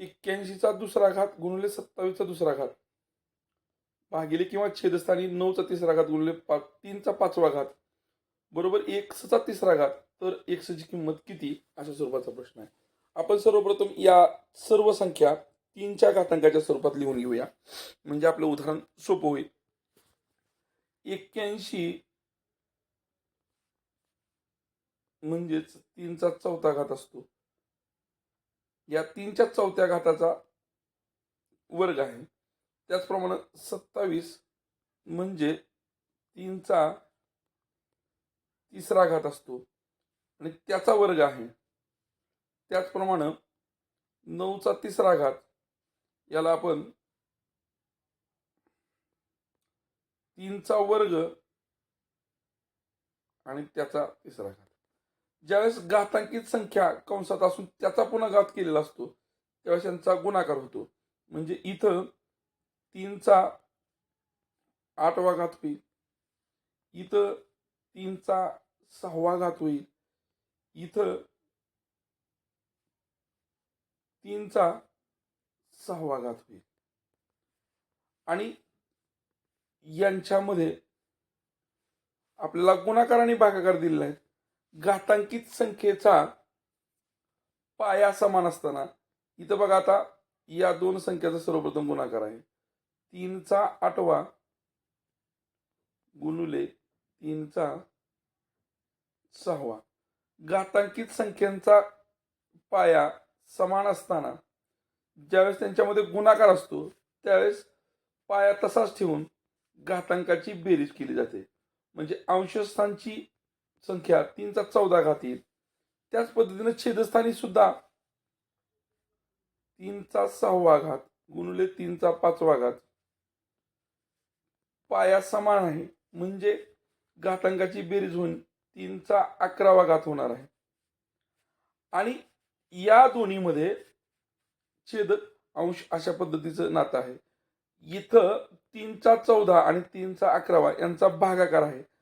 एक्क्याऐंशीचा दुसरा घात गुणले सत्तावीसचा दुसरा घात. भागिले किंवा छेदस्थानी नऊचा तिसरा घात गुणले पा तीनचा पाचवा घात. बरोबर एक्सचा तिसरा घात तर एक्सची किंमत किती? अशा स्वरूपाचा प्रश्न आहे. आपण सर्वप्रथम या सर्व संख्या तीनच्या घातांकाच्या स्वरूपात लिहून घेऊया. म्हणजे आपलं उदाहरण सोपं होईल. एक्क्याऐंशी म्हणजेच तीनचा चौथा घात असतो. या तीनच्या चौथ्या घाताचा वर्ग आहे. त्याचप्रमाणे सत्तावीस म्हणजे तीनचा तिसरा घात असतो. आणि त्याचा वर्ग आहे. त्याचप्रमाणे नऊचा तिसरा घात याला आपण तीनचा वर्ग आणि त्याचा तिसरा घात. ज्यावेळेस घातांकित संख्या कंसात असून त्याचा पुन्हा घात केलेला असतो त्यावेळेस यांचा गुणाकार होतो. म्हणजे इथं तीनचा आठवा घात होईल. इथं तीनचा सहावा घात होईल. इथं तीनचा सहावा घात होईल. आणि यांच्यामध्ये आपल्याला गुणाकार आणि भागाकार दिलेला आहे. घातांकित संख्येचा पाया समान असताना इथं बघा आता या दोन संख्याचा सर्वप्रथम गुणाकार आहे. तीनचा आठवा गुणुले तीनचा सहावा. घातांकित संख्यांचा पाया समान असताना ज्यावेळेस त्यांच्यामध्ये गुणाकार असतो त्यावेळेस पाया तसाच ठेवून घातांकाची बेरीज केली जाते. म्हणजे अंशस्थानची संख्या तीनचा चौदा घात येईल त्याच पद्धतीने छेदस्थानी सुद्धा तीनचा सहावा घात गुणले तीनचा पाचवा घात. पाया समान आहे. म्हणजे घातांकाची बेरीज होऊन तीनचा अकरावा घात होणार आहे. आणि या दोन्हीमध्ये छेद अंश अशा पद्धतीचं नातं आहे. इथं तीनचा चौदा आणि तीनचा अकरावा यांचा भागाकार आहे.